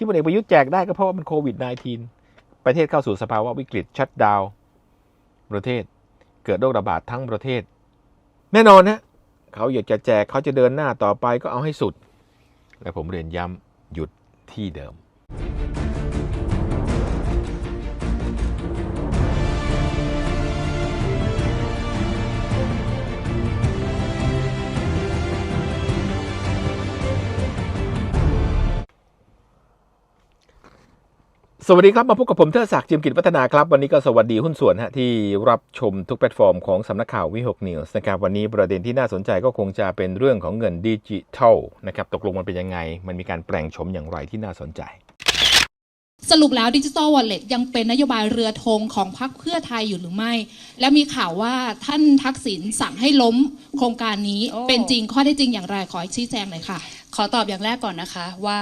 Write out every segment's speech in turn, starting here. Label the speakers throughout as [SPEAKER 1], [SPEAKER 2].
[SPEAKER 1] ที่พลเอกประยุทธ์แจกได้ก็เพราะว่ามันโควิด -19 ประเทศเข้าสู่สภาวะวิกฤตชัดดาวน์ประเทศ เกิดโรคระบาดทั้งประเทศ แน่นอนนะเขาอยากจะแจกเขาจะเดินหน้าต่อไปก็เอาให้สุด และผมเรียนย้ำหยุดที่เดิม สวัสดีครับ มาพบกับผมเทิดศักดิ์จิมกิจวัฒนาครับ วันนี้ก็สวัสดีหุ้นส่วนฮะที่รับชมทุกแพลตฟอร์มของสำนักข่าววิหกนิวส์นะครับวันนี้ประเด็นที่น่าสนใจก็คงจะเป็นเรื่องของเงินดิจิทัลนะครับตกลงมันเป็นยังไง มันมีการแปลงโฉมอย่างไรที่น่าสนใจ
[SPEAKER 2] สรุปแล้วดิจิ t a ลวอลเล็ตยังเป็นนโยบายเรือธงของพรรคเพื่อไทยอยู่หรือไม่ และมีข่าวว่าท่านทักษิณสั่งให้ล้มโครงการนี้เป็นจริงข้อได้จริงอย่างไรขอชี้แจงหน่อยค่ะ
[SPEAKER 3] ขอตอบอย่างแรกก่อนนะคะว่า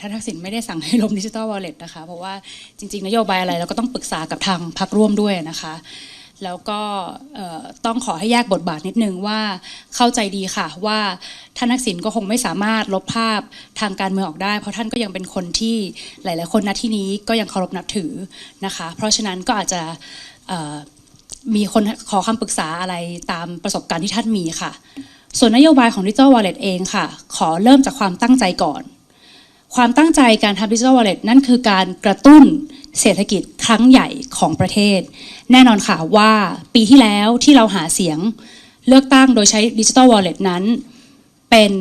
[SPEAKER 3] ท่านทักษิณไม่ได้สั่งให้ล้มดิจิ t a ลวอลเล็ตนะคะ เพราะว่าจริง ๆ นโยบายอะไรเราก็ต้องปรึกษากับทางพรรคร่วมด้วยนะคะแล้วก็ต้องขอให้แยกบทบาทนิดนึงว่าเข้าใจดีค่ะว่าท่านทักษิณก็คงไม่สามารถลบภาพทางการเมืองออกได้ เพราะท่านก็ยังเป็นคนที่หลาย ๆ คนณที่นี้ก็ยังเคารพนับถือนะคะ เพราะฉะนั้นก็อาจจะมีคนขอคำปรึกษาอะไรตามประสบการณ์ที่ท่านมีค่ะ ส่วนนโยบายของ Digital Wallet เองค่ะ ขอเริ่มจากความตั้งใจก่อน ความตั้งใจการทำ Digital Wallet นั่นคือการกระตุ้นเศรษฐกิจครั้งใหญ่ของประเทศ แน่นอนค่ะว่าปีที่แล้วที่เราหาเสียงเลือกตั้งโดยใช้ Digital Wallet นั้น เป็น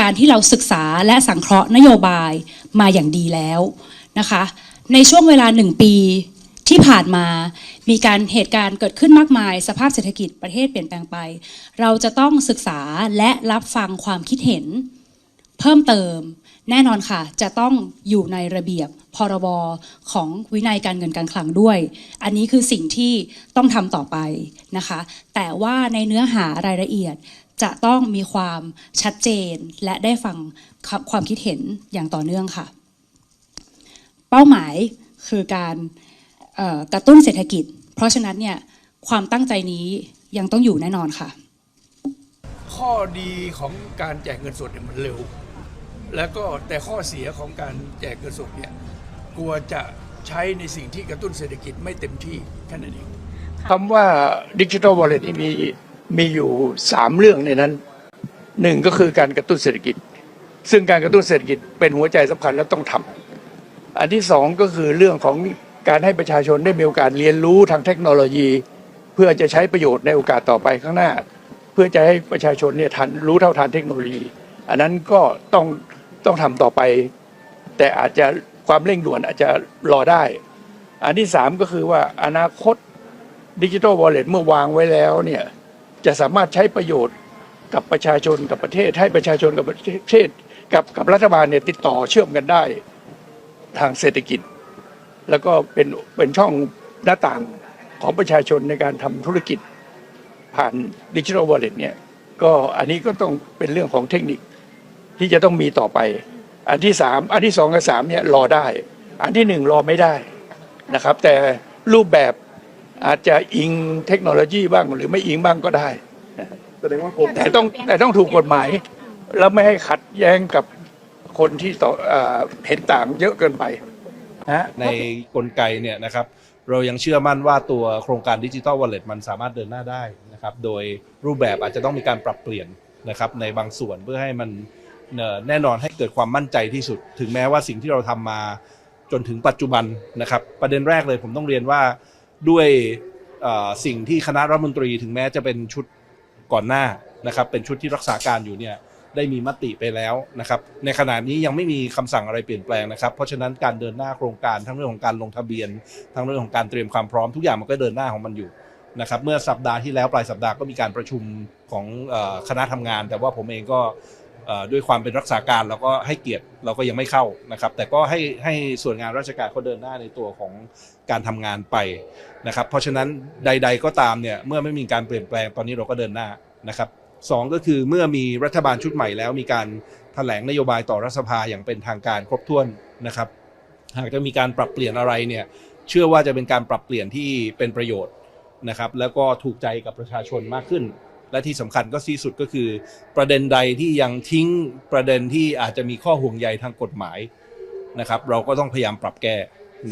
[SPEAKER 3] การที่เราศึกษาและสังเคราะห์นโยบายมาอย่างดีแล้วนะคะ ในช่วงเวลาหนึ่งปี ที่ผ่านมามีการเหตุการณ์เกิดขึ้นมากมาย สภาพเศรษฐกิจประเทศเปลี่ยนแปลงไป เราจะต้องศึกษาและรับฟังความคิดเห็น เพิ่มเติม แน่นอนค่ะ จะต้องอยู่ในระเบียบพรบของวินัยการเงินการคลังด้วย อันนี้คือสิ่งที่ต้องทำต่อไปนะคะ แต่ว่าในเนื้อหารายละเอียดจะต้องมีความชัดเจนและได้ฟังความคิดเห็นอย่างต่อเนื่องค่ะ เป้าหมายคือการ กระตุ้นเศรษฐกิจ เพราะฉะนั้นเนี่ยความตั้งใจนี้ยังต้องอยู่แน่นอนค่ะ
[SPEAKER 4] ข้อดีของการแจกเงินสดเนี่ยมันเร็ว แล้วก็แต่ข้อเสียของการแจกเงินสดเนี่ยกลัวจะใช้ในสิ่งที่กระตุ้นเศรษฐกิจไม่เต็มที่แค่นั้นเองคำว่าดิจิทัลวอลเล็ตมีมีอยู่สามเรื่องในนั้นหนึ่งก็คือการกระตุ้นเศรษฐกิจ ซึ่งการกระตุ้นเศรษฐกิจเป็นหัวใจสำคัญและต้องทำอันที่สองก็คือเรื่องของ การให้ประชาชนได้มีโอกาสเรียนรู้ทางเทคโนโลยี เพื่อจะใช้ประโยชน์ในโอกาสต่อไปข้างหน้า เพื่อจะให้ประชาชนเนี่ยทันรู้เท่าทันเทคโนโลยี อันนั้นก็ต้องต้องทำต่อไป แต่อาจจะความเร่งด่วนอาจจะรอได้ อันที่สามก็คือว่าอนาคตดิจิทัลวอลเล็ตเมื่อวางไว้แล้วเนี่ยจะสามารถใช้ประโยชน์กับประชาชนกับประเทศ ให้ประชาชนกับประเทศกับกับรัฐบาลเนี่ยติดต่อเชื่อมกันได้ทางเศรษฐกิจ แล้วก็เป็นเป็นช่องหน้าต่างของประชาชนในการทำธุรกิจผ่านดิจิทัลวอลเล็ตเนี่ยก็อันนี้ก็ต้องเป็นเรื่องของเทคนิคที่จะต้องมีต่อไป อันที่สามอันที่สองกับสามเนี่ยรอได้ อันที่หนึ่งรอไม่ได้นะครับ แต่รูปแบบอาจจะอิงเทคโนโลยีบ้างหรือไม่อิงบ้างก็ได้
[SPEAKER 5] แสดงว่าผม
[SPEAKER 4] แต่ต้องแต่ต้องถูกกฎหมาย แล้วไม่ให้ขัดแย้งกับคนที่ต่อเอ่อเห็นต่างเยอะเกินไป นะ
[SPEAKER 6] ในกลไกเนี่ยนะครับเรายังเชื่อมั่นว่าตัวโครงการดิจิ t a ลวอลเล็ตมันสามารถเดินหน้าได้นะครับโดยรูปแบบอาจจะต้องมีการปรับเปลี่ยนนะครับในบางส่วนเพื่อให้มันเอ่อแน่นอนให้เกิดความมั่นใจที่สุด ถึงแม้ว่าสิ่งที่เราทำมาจนถึงปัจจุบันนะครับ ประเด็นแรกเลยผมต้องเรียนว่าด้วยเอ่อสิ่งที่คณะรัฐมนตรีถึงแม้จะเป็นชุดก่อนหน้านะครับเป็นชุดที่รักษาการอยู่เนี่ย ได้มีมติไปแล้วนะครับ ในขณะนี้ยังไม่มีคำสั่งอะไรเปลี่ยนแปลงนะครับ เพราะฉะนั้นการเดินหน้าโครงการทั้งเรื่องของการลงทะเบียน ทั้งเรื่องของการเตรียมความพร้อมทุกอย่างมันก็เดินหน้าของมันอยู่นะครับ เมื่อสัปดาห์ที่แล้วปลายสัปดาห์ก็มีการประชุมของคณะทำงาน แต่ว่าผมเองก็ด้วยความเป็นรักษาการเราก็ให้เกียรติเราก็ยังไม่เข้านะครับ แต่ก็ให้ให้ส่วนงานราชการเขาเดินหน้าในตัวของการทำงานไปนะครับ เพราะฉะนั้นใด ๆก็ตามเนี่ยเมื่อไม่มีการเปลี่ยนแปลงตอนนี้เราก็เดินหน้านะครับ สองก็คือเมื่อมีรัฐบาลชุดใหม่แล้วมีการแถลงนโยบายต่อรัฐสภาอย่างเป็นทางการครบถ้วนนะครับ หากจะมีการปรับเปลี่ยนอะไรเนี่ยเชื่อว่าจะเป็นการปรับเปลี่ยนที่เป็นประโยชน์นะครับ แล้วก็ถูกใจกับประชาชนมากขึ้น และที่สำคัญก็ที่สุดก็คือ ประเด็นใดที่ยังทิ้งประเด็นที่อาจจะมีข้อห่วงใยทางกฎหมายนะครับ เราก็ต้องพยายามปรับแก้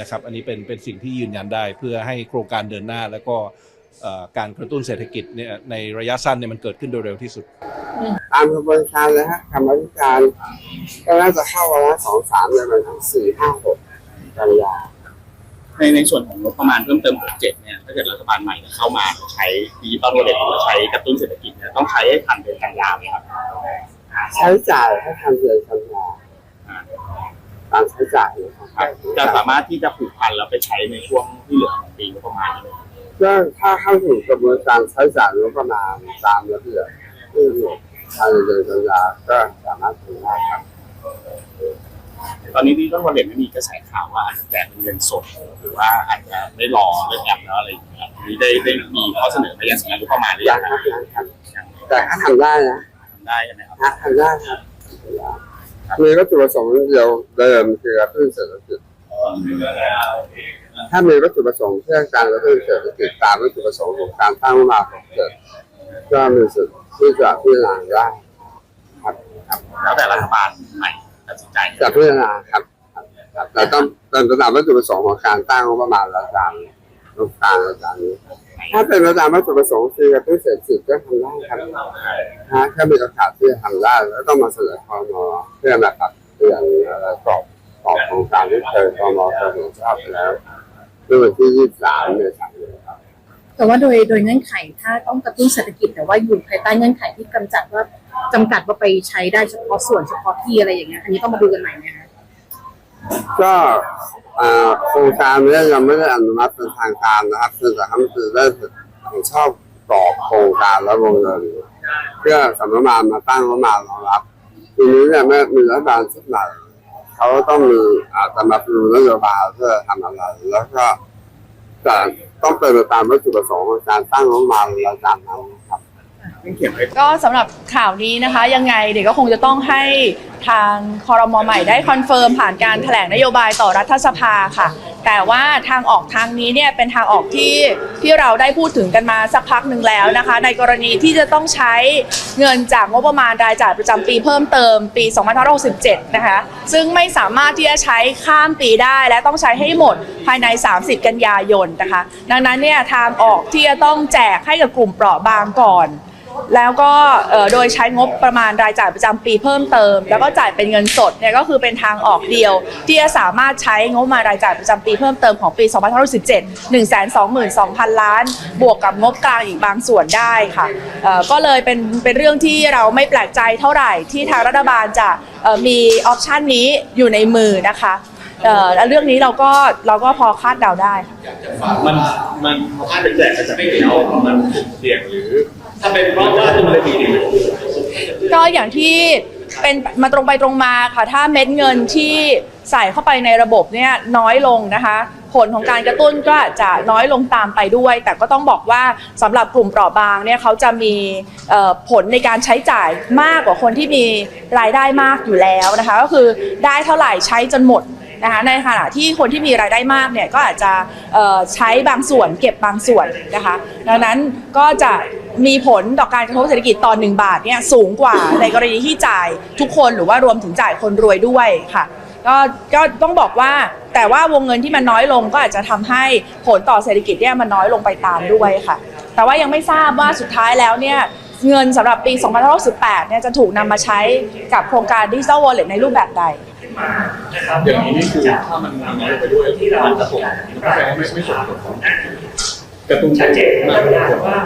[SPEAKER 6] นะครับ อันนี้เป็นเป็นสิ่งที่ยืนยันได้เพื่อให้โครงการเดินหน้าแล้วก็ การกระตุ้นเศรษฐกิจเนี่ยในระยะสั้นเนี่ยมันเกิดขึ้นโดยเร็วที่สุด
[SPEAKER 5] ตามกระบวนการเลยฮะกรรมธิการก็น่าจะเข้าวันละสองสามในวันทั้งสี่ห้าหกกันยา
[SPEAKER 7] ในในส่วนของงบประมาณเพิ่มเติม67เนี่ยถ้าเกิดรัฐบาลใหม่เนี่ยเข้ามาใช้ดิจิตอลวอลเล็ตหรือว่าใช้กระตุ้นเศรษฐกิจเนี่ยต้องใช้ให้ทันเดือนกันยาไหมครับ
[SPEAKER 5] ใช้จ่ายให้ทันเดือนกันยาการใช้จ่ายนะครับ
[SPEAKER 7] จะสามารถที่จะผูกพันแล้วไปใช้ในช่วงที่เหลือของปีงบประมาณนี้ไหม
[SPEAKER 5] ก็ถ้าเข้าสู่กระบวนการใช้จ่ายงบประมาณตามระเบียบที่อยู่ภายในเดือนกันยาก็สามารถทำได้ครับ
[SPEAKER 7] ตอนนี้ดิจิตอลวอลเล็ตไม่มีกระแสข่าวว่าอาจจะแจกเป็นเงินสดหรือว่าอาจจะไม่รอเรื่องแอปแล้วอะไรอย่างเงี้ยอันนี้ได้ได้มีข้อเสนอไปยังสำนักงบประมาณหรือ
[SPEAKER 5] อ
[SPEAKER 7] ยั
[SPEAKER 5] ยางก
[SPEAKER 7] ค
[SPEAKER 5] ค
[SPEAKER 7] รั
[SPEAKER 5] รั
[SPEAKER 7] บบ
[SPEAKER 5] อยากครับแต่ถ้าทำได้นะ
[SPEAKER 7] ทำได้ใช่ไหมครับ
[SPEAKER 5] ฮะทำได้ครับมีวัตถุประสงค์เดียวเดิมคือกระตุ้นเศรษฐกิจ ถ้ามีวัตถุประสงค์เพื่อการกระตุ้นเศรษฐกิจตามวัตถุประสงค์ของการสร้างมาของเกิดก็มีสิทธิ์ที่จะพิจารณาได้ครับ
[SPEAKER 7] แล้วแต่รัฐบาลใหม่ตัดสินใจ
[SPEAKER 5] จะพิจารณาครับครับครับแต่ต้องเป็นตามวัตถุประสงค์ของการตั้งงบประมาณและการลงการและการนี้ถ้าเป็นไปตามวัตถุประสงค์คือกระตุ้นเศรษฐกิจก็ทำได้ครับฮะถ้ามีโอกาสที่จะทำได้แล้วต้องมาเสนอคอมเพื่อมาปรับเปลี่ยนอะไรกรอบกรอบของการที่เคยคอมเคยเห็นชอบไปแล้ว เมื่อวันที่23เมษายนครับ
[SPEAKER 8] แต่ว่าโดยโดยเงื่อนไขถ้าต้องกระตุ้นเศรษฐกิจแต่ว่าอยู่ภายใต้เงื่อนไขที่กำจัดว่าจำกัดว่าไปใช้ได้เฉพาะส่วนเฉพาะที่อะไรอย่างเงี้ยอันนี้ต้องมาดูกันใหม่นะคะ
[SPEAKER 5] ก็อ่าโครงการนี้ยังไม่ได้อนุมัติเป็นทางการนะครับซึ่งแต่คำคือได้เห็นชอบกรอบโครงการและวงเงินเพื่อสำนักงานมาตั้งงบประมาณรองรับทีนี้เนี่ยเมื่อมีรัฐบาลชุดใหม่ เขาต้องมีอาจจะมาดูนโยบายเพื่อทำอะไร แล้วก็จะต้องเป็นไปตามวัตถุประสงค์ของการตั้งงบประมาณระดับนั้นครับ
[SPEAKER 9] ก็สำหรับข่าวนี้นะคะ ยังไงเดี๋ยวก็คงจะต้องให้ทางคอรมอใหม่ได้คอนเฟิร์มผ่านการแถลงนโยบายต่อรัฐสภาค่ะ แต่ว่าทางออกทางนี้เนี่ยเป็นทางออกที่ที่เราได้พูดถึงกันมาสักพักหนึ่งแล้วนะคะ ในกรณีที่จะต้องใช้เงินจากงบประมาณรายจ่ายประจำปีเพิ่มเติมปี 2567 นะคะ ซึ่งไม่สามารถที่จะใช้ข้ามปีได้และต้องใช้ให้หมดภายใน 30 กันยายนนะคะ ดังนั้นเนี่ยทางออกที่จะต้องแจกให้กับกลุ่มเปราะบางก่อน แล้วก็เอ่อโดยใช้งบประมาณรายจ่ายประจำปีเพิ่มเติม แล้วก็จ่ายเป็นเงินสดเนี่ยก็คือเป็นทางออกเดียว ที่จะสามารถใช้งบประมาณรายจ่ายประจำปีเพิ่มเติมของปี2567 122,000 ล้าน บวกกับงบกลางอีกบางส่วนได้ค่ะเอ่อก็เลยเป็นเป็นเรื่องที่เราไม่แปลกใจเท่าไหร่ที่ทางรัฐบาลจะเอ่อมีออปชันนี้อยู่ในมือนะคะเอ่อและเรื่องนี้เราก็เราก็พอคาดเดาได้ค่ะ
[SPEAKER 7] มันมันถ้าเป็นแจกกระจายแล้วมันเสี่ยงหรือ ถ้าเป็นเพราะว่ามันไม่ดี
[SPEAKER 9] ก็อย่างที่เป็นมาตรงไปตรงมาค่ะ ถ้าเม็ดเงินที่ใส่เข้าไปในระบบเนี่ยน้อยลงนะคะ ผลของการกระตุ้นก็จะน้อยลงตามไปด้วย แต่ก็ต้องบอกว่าสำหรับกลุ่มเปราะบางเนี่ยเขาจะมีผลในการใช้จ่ายมากกว่าคนที่มีรายได้มากอยู่แล้วนะคะ ก็คือได้เท่าไหร่ใช้จนหมดนะคะในขณะที่คนที่มีรายได้มากเนี่ยก็อาจจะใช้บางส่วนเก็บบางส่วนนะคะ ดังนั้นก็จะ มีผลต่อการกระทบเศรษฐกิจต่อหนึ่งบาทเนี่ยสูงกว่าในกรณีที่จ่ายทุกคนหรือว่ารวมถึงจ่ายคนรวยด้วยค่ะก็ก็ต้องบอกว่าแต่ว่าวงเงินที่มันน้อยลงก็อาจจะทำให้ผลต่อเศรษฐกิจเนี่ยมันน้อยลงไปตามด้วยค่ะ แต่ว่ายังไม่ทราบว่าสุดท้ายแล้วเนี่ยเงินสำหรับปี 2568เนี่ยจะถูกนำมาใช้กับโครงการดิจิทัลวอลเล็ตในรูปแบบใด
[SPEAKER 7] อย่างนี้นี่คือถ้ามันน้อยไปด้วยมันจะส่งแปลว่าไม่ไม่ส่งผลของกระตุ้นเศรษฐกิจมากกว่า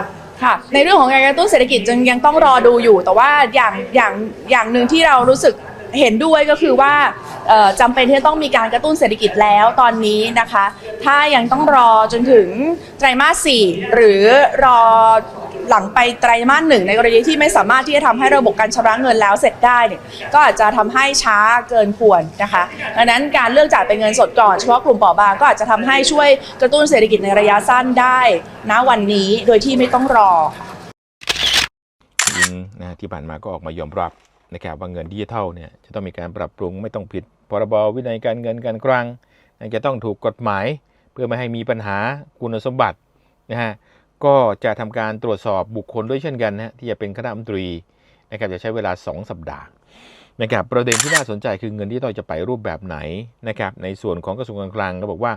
[SPEAKER 9] ค่ะ ในเรื่องของการกระตุ้นเศรษฐกิจยังยังต้องรอดูอยู่ แต่ว่าอย่างอย่างอย่างหนึ่งที่เรารู้สึกเห็นด้วยก็คือว่าเอ่อจำเป็นที่จะต้องมีการกระตุ้นเศรษฐกิจแล้วตอนนี้นะคะ ถ้ายังต้องรอจนถึงไตรมาสสี่หรือรอ หลังไปไตรมาสหนึ่งในกรณีที่ไม่สามารถที่จะทำให้ระบบการชำระเงินแล้วเสร็จได้เนี่ยก็อาจจะทำให้ช้าเกินควรนะคะดังนั้นการเลือกจ่ายเป็นเงินสดก่อนเฉพาะกลุ่มเปราะบางก็อาจจะทำให้ช่วยกระตุ้นเศรษฐกิจในระยะสั้นได้ณวันนี้โดยที่ไม่ต้องรอ
[SPEAKER 1] ยิงนะที่ผ่านมาก็ออกมายอมรับนะครับว่าเงินดิจิทัลเนี่ยจะต้องมีการปรับปรุงไม่ต้องผิดพรบวินัยการเงินการคลังจะต้องถูกกฎหมาย เพื่อไม่ให้มีปัญหาคุณสมบัตินะฮะ ก็จะทำการตรวจสอบบุคคลด้วยเช่นกันนะฮะที่จะเป็นคณะมนตรีนะครับจะใช้เวลา 2 สัปดาห์นะครับประเด็นที่น่าสนใจคือเงินที่เราจะไปรูปแบบไหนนะครับในส่วนของกระทรวงการคลังก็บอกว่า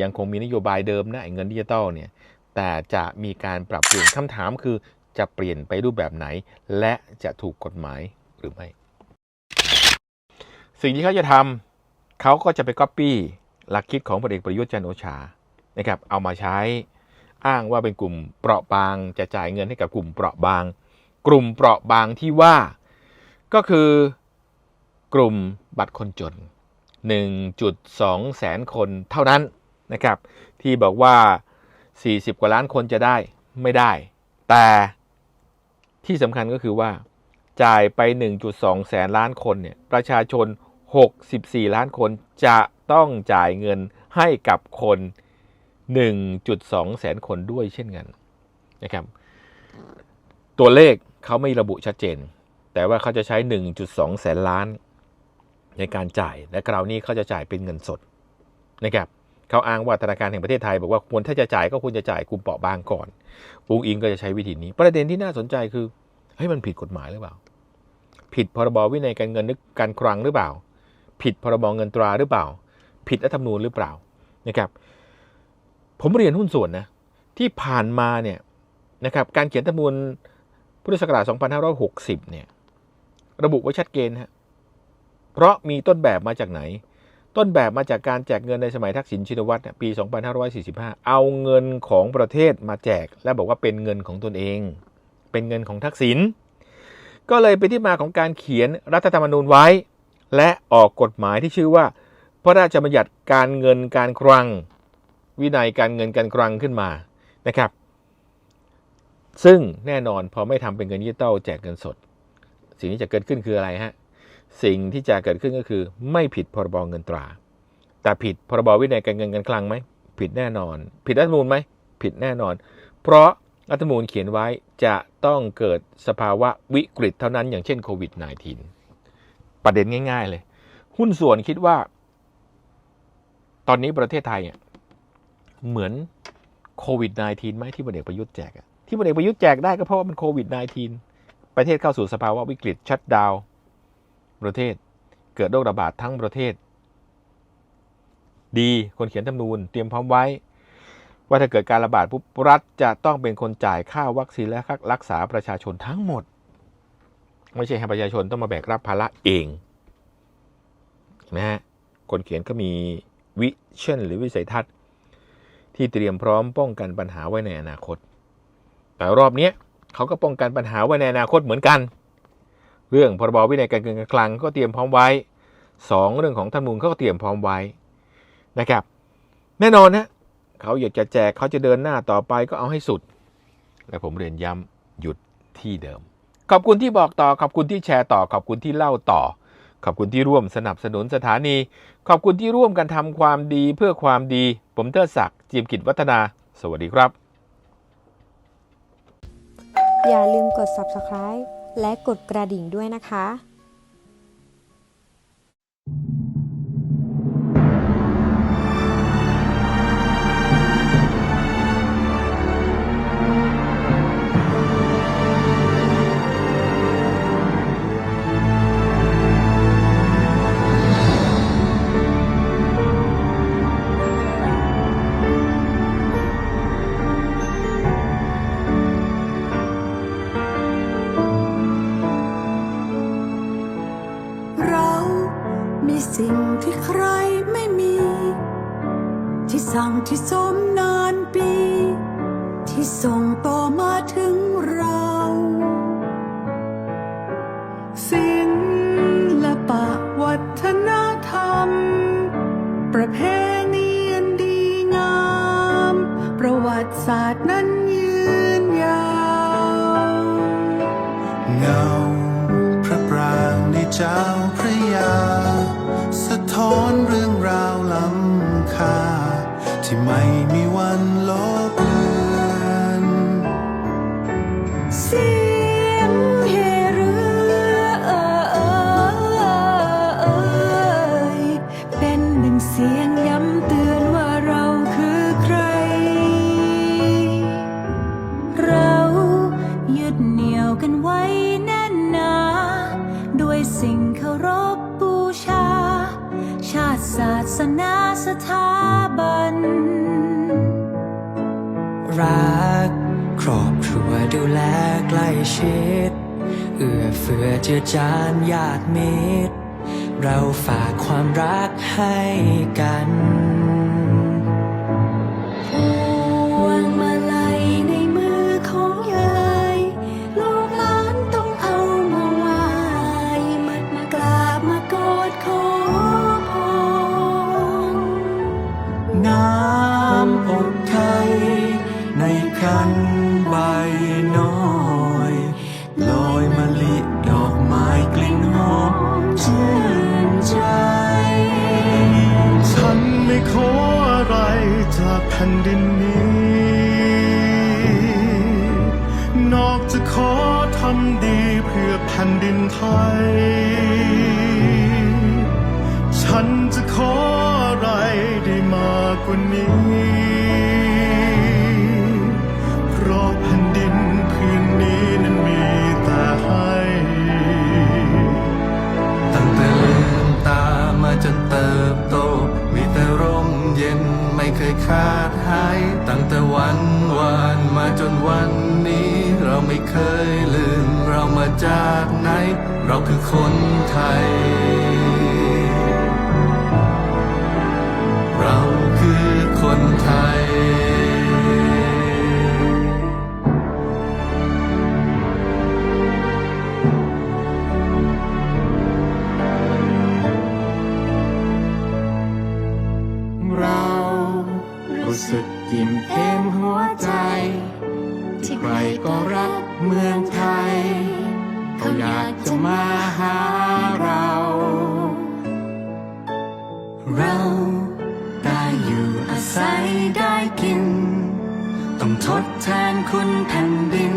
[SPEAKER 1] ยังคงมีนโยบายเดิมนะเงินดิจิตอลเนี่ยแต่จะมีการปรับเปลี่ยนคำถามคือจะเปลี่ยนไปรูปแบบไหน และจะถูกกฎหมายหรือไม่ สิ่งที่เขาจะทำเขาก็จะไปก๊อปปี้หลักคิดของพลเอกประยุทธ์จันทร์โอชานะครับเอามาใช้ อ้างว่าเป็นกลุ่มเปราะบาง จะจ่ายเงินให้กับกลุ่มเปราะบาง กลุ่มเปราะบางที่ว่า ก็คือกลุ่มบัตรคนจน 1.2 แสนคนเท่านั้นนะครับ ที่บอกว่า 40 กว่าล้านคนจะได้ไม่ได้ แต่ที่สำคัญก็คือว่า จ่ายไป 1.2 แสนล้านคนเนี่ยประชาชน 64 ล้านคนจะต้องจ่ายเงินให้กับคน 1.2 แสนคนด้วยเช่นกันนะครับ ตัวเลขเขาไม่ระบุชัดเจน แต่ว่าเขาจะใช้ 1.2 แสนล้านในการจ่าย และคราวนี้เขาจะจ่ายเป็นเงินสดนะครับเขาอ้างว่าธนาคารแห่งประเทศไทยบอกว่าควรถ้าจะจ่ายก็ควรจะจ่ายกลุ่มเปราะบางก่อนปุงอิงก็จะใช้วิธีนี้ ประเด็นที่น่าสนใจคือเฮ้ยมันผิดกฎหมายหรือเปล่า ผิดพรบวินัยการเงินนึกการคลังหรือเปล่า ผิดพรบเงินตราหรือเปล่า ผิดรัฐธรรมนูญหรือเปล่านะครับ ผมเรียนหุ้นส่วนนะที่ผ่านมาเนี่ยนะครับการเขียนรัฐธรรมนูญพุทธศักราช2560 เนี่ย ระบุไว้ชัดเจนฮะเพราะมีต้นแบบมาจากไหน ต้นแบบมาจากการแจกเงินในสมัยทักษิณชินวัตรนะปี 2545 เอาเงินของประเทศมาแจก และบอกว่าเป็นเงินของตนเอง เป็นเงินของทักษิณก็เลยเป็นที่มาของการเขียนรัฐธรรมนูญไว้ และออกกฎหมายที่ชื่อว่า พระราชบัญญัติการเงินการคลัง วินัยการเงินการคลังขึ้นมานะครับ ซึ่งแน่นอนพอไม่ทำเป็นเงินดิจิตอลแจกเงินสด สิ่งที่จะเกิดขึ้นคืออะไรฮะสิ่งที่จะเกิดขึ้นก็คือ ไม่ผิดพรบเงินตรา แต่ผิดพรบวินัยการเงินการคลังไหมผิดแน่นอน ผิดรัฐมนูญไหมผิดแน่นอน เพราะรัฐมนูญเขียนไว้จะต้องเกิดสภาวะวิกฤตเท่านั้นอย่างเช่นโควิด -19 ประเด็นง่าย ๆ เลย หุ้นส่วนคิดว่า ตอนนี้ประเทศไทยอะ เหมือนโควิด -19 ไหมที่พลเอกประยุทธ์แจกที่พลเอกประยุทธ์แจกได้ก็เพราะว่ามันโควิด -19 ประเทศเข้าสู่สภาวะวิกฤตชัดดาวประเทศ เกิดโรคระบาดทั้งประเทศ ดีคนเขียนธรรมนูญเตรียมพร้อมไว้ ว่าถ้าเกิดการระบาดปุ๊บรัฐจะต้องเป็นคนจ่ายค่าวัคซีนและค่ารักษาประชาชนทั้งหมด ไม่ใช่ให้ประชาชนต้องมาแบกรับภาระเองนะฮะคนเขียนก็มีวิชั่นหรือวิสัยทัศน์ ที่เตรียมพร้อมป้องกันปัญหาไว้ในอนาคต แต่รอบนี้เขาก็ป้องกันปัญหาไว้ในอนาคตเหมือนกัน เรื่องพรบวินัยการเงินการคลังก็เตรียมพร้อมไว้สองเรื่องของธรรมนูญเขาก็เตรียมพร้อมไว้นะครับ แน่นอนนะเขาอยากจะแจกเขาจะเดินหน้าต่อไปก็เอาให้สุด และผมเรียนย้ำหยุดที่เดิม ขอบคุณที่บอกต่อขอบคุณที่แชร์ต่อขอบคุณที่เล่าต่อขอบคุณที่ร่วมสนับสนุนสถานี ขอบคุณที่ร่วมกันทำความดีเพื่อความดี ผมเทอศักดิ์ จีมกิจวัฒนา สวัสดีครับ
[SPEAKER 10] อย่าลืมกด subscribe และกดกระดิ่งด้วยนะคะ
[SPEAKER 11] ประเพณีอันดีงาม ประวัติศาสตร์นั้นยืนยาว
[SPEAKER 12] เงาพระปรางในเจ้า ยึดเหนี่ยวกันไว้แน่
[SPEAKER 11] นหนา ด้วยสิ่งเคารพบูชา ชาติศาสนาสถาบัน
[SPEAKER 13] รัก ครอบครัวดูแลใกล้ชิด เอื้อเฟื้อเจือจานญาติมิตร เราฝากความรักให้กัน
[SPEAKER 12] คือคนไทย เราคือคนไทย เรารู้สึกอิ่มเอมหัวใจ ที่ใครก็รักเมืองไทย อยากจะมาหาเรา เราได้อยู่อาศัยได้กิน ต้องทดแทนคุณแผ่นดิน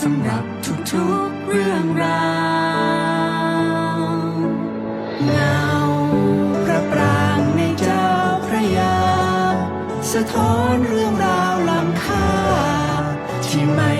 [SPEAKER 12] สำหรับทุกๆเรื่องราวเงาพระปรางในเจ้าพระยา สะท้อนเรื่องราวล้ำค่าที่ไม่